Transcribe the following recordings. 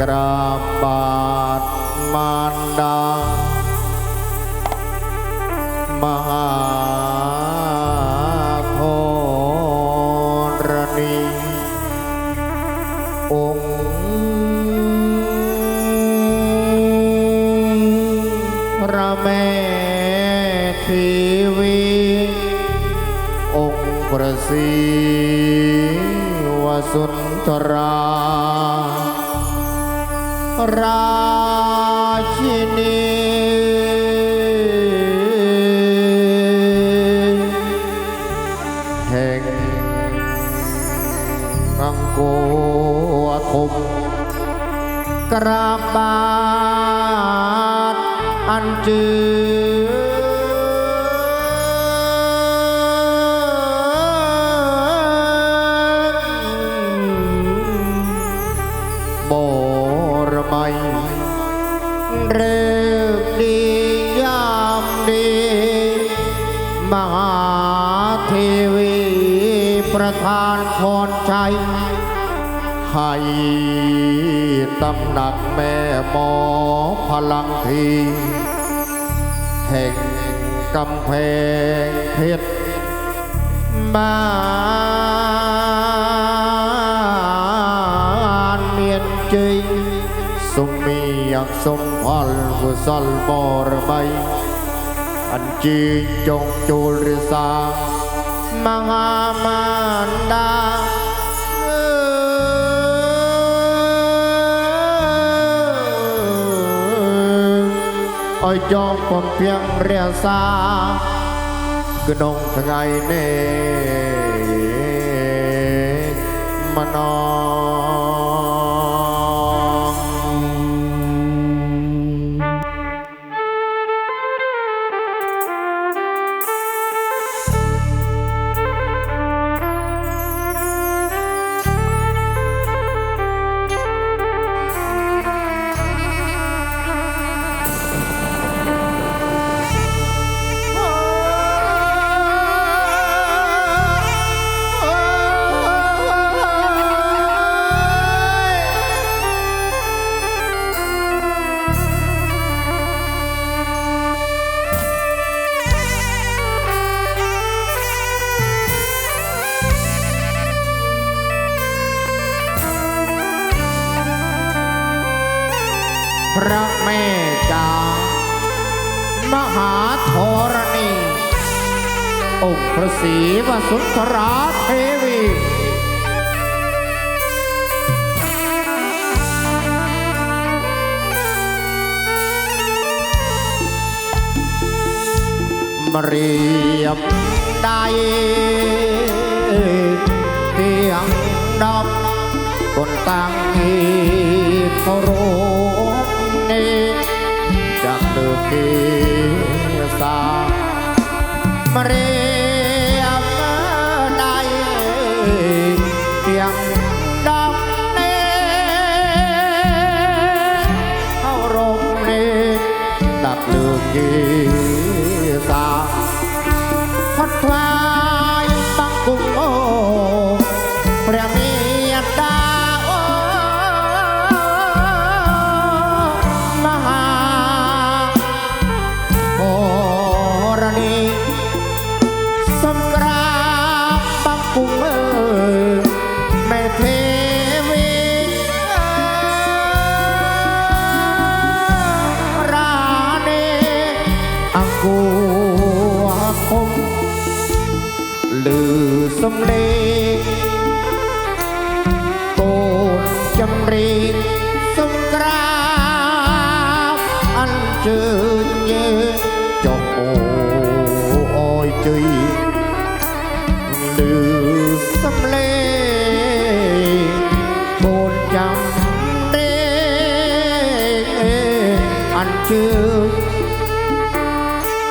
กราบบาทมารดามหาโทรณีองค์พระแม่ทีวีองค์ประสีวสุนทรา ราชินีแห่งมังโกวทมกราบบาทอันจือ ประธานพรชัยให้ตำหนักแม่หมอพลังทีแห่งกำแพงเพชรบ้านเมียนจริงสมมีอยากสมพรกุศลบรมัยอันจีนจงจูริสามหามานดาเอ้ยจอมผมเพียง மகாமாண்டா ឲ្យចងពំពៀងរាសាក្នុងថ្ងៃនេះមនោ พระแม่จา มหาธรณี องค์พระศรีวสุนทราเทวีมเรียบได้เพียงดอกคนตั้งอีเคารพ เดิมเกษามเรียมได้เพียงดอกนี้เคารพนี้ดักเลือก សំឡេងកូនចម្រៀងសំក្រាបអញ្ជើញយើងចុះអូអយជ័យឬសំឡេងកូនចម្រៀងអញ្ជើញ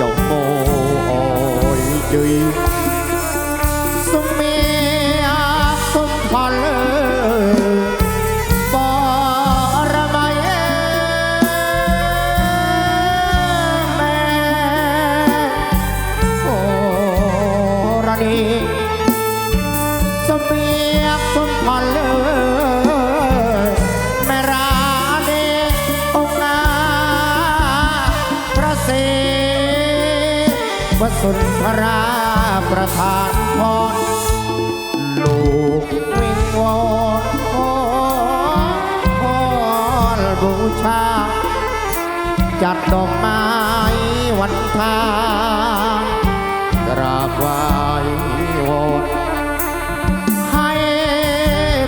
ចុះអូអយជ័យ บสุนทราประทานพรลูกวิงวอนขอขอบูชา จัดดอกไม้วันทากราบไหว้อนให้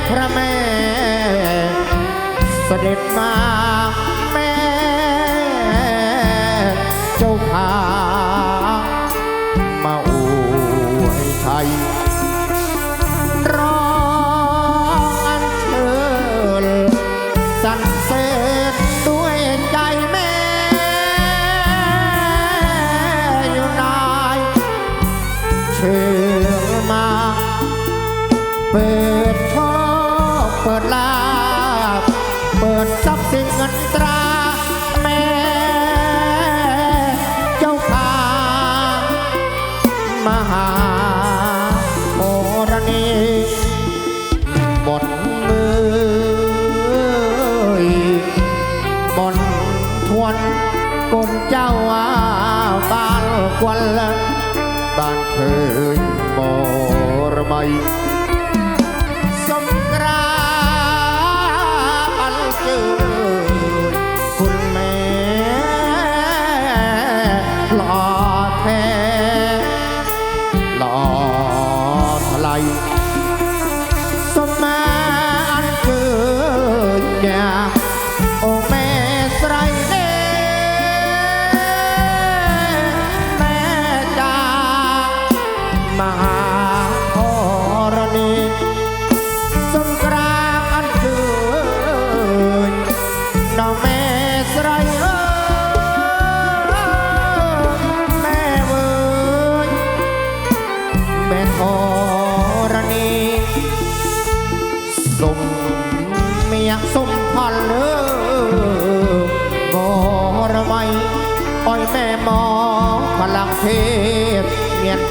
พระแม่เสด็จมา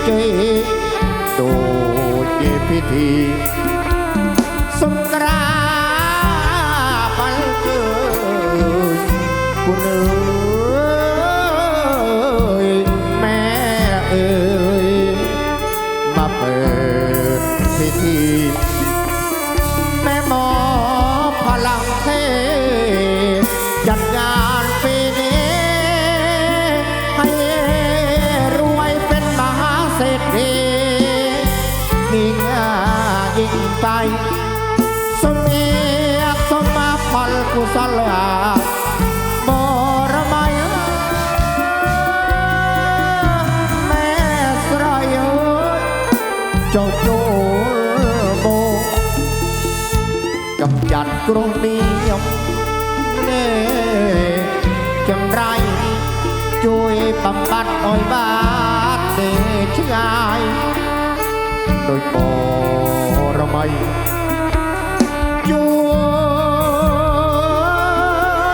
เจโดดเพิธี ទេនេះងាយិញไปសំមាសម្មាផលគុសលអាបរមៃមែស្រយោចោចូលបោកំចាត់គ្រោះនេះនេះចម្រៃជួយបំបត្តិឲ្យបាន ឆ្ងាយដោយបរមៃយួ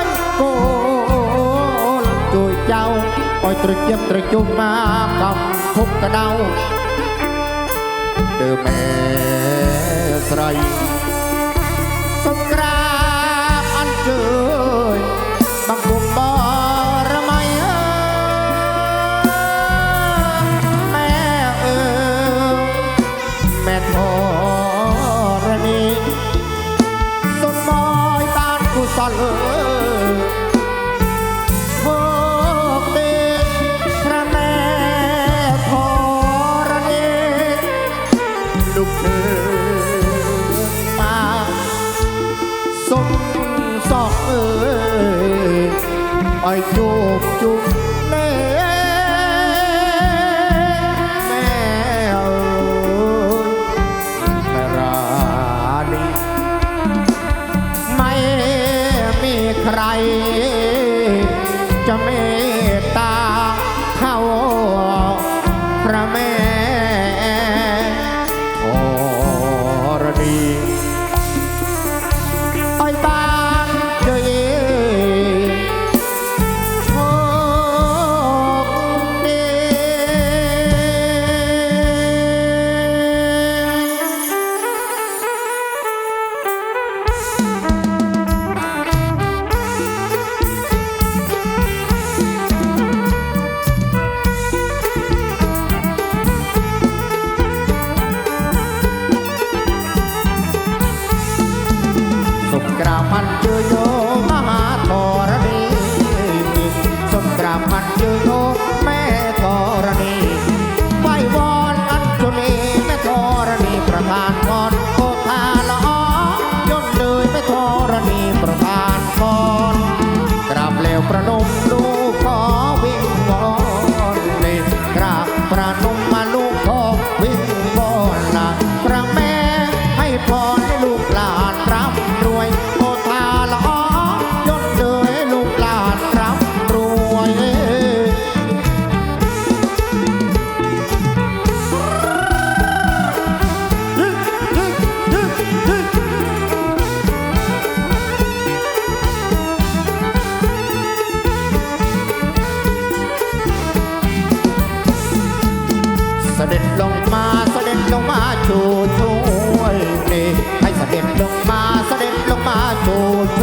យកូនជួយចៅឲ្យត្រជាត្រជុំមកកំភពកដៅទើបមេស្រី Ay çok çok là mặt trời มาเสด็จลงมาชูช่วยนี่ให้เสด็จลงมาเสด็จลงมาชูช่วย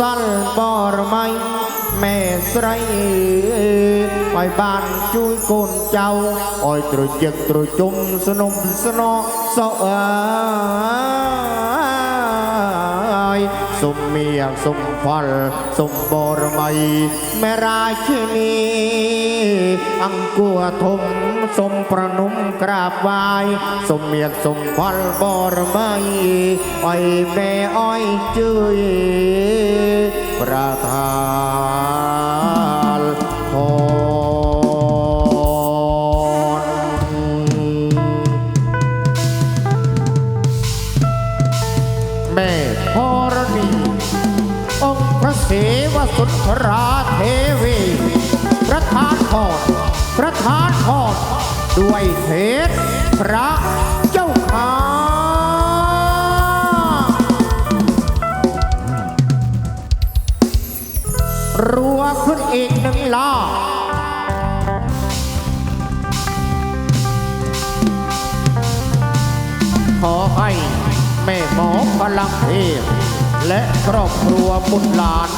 มกุศลบรมัยแม่สไรไปบ้านจุยโกนเจ้าอ้อยตรุจึกตรุจุมสนมสนอสอเอย สมเมียสมฟัลสมบรมัยแม่ราชินีอังกัวทมสมประนุมกราบไหว้สมเมียสมฟัลบรมัยอ้อยแม่อ้อยจื้ยประทาน สุนทราเทวีประธานพรประธานพรด้วยเทศพระเจ้าข้ารัวขึ้นอีกหนึ่งลาขอให้แม่หมอพลังเทพและครอบครัวบุตรหลาน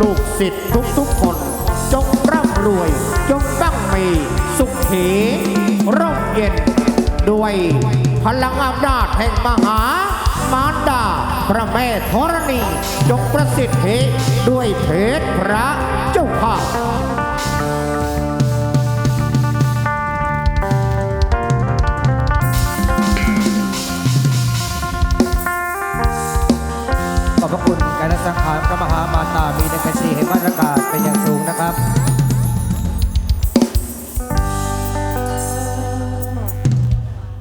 ลูกศิษย์ทุกๆคน จงร่ำรวย จงตั้งมีสุขเถร่มเย็น ด้วยพลังอำนาจแห่งมหามารดา พระแม่ธรณี จงประสิทธิ์ด้วยเพชรพระเจ้าข้า สังขารพระมหามารตามีในกระสีแห้บรรยากาศเป็นอย่างสูงนะครับ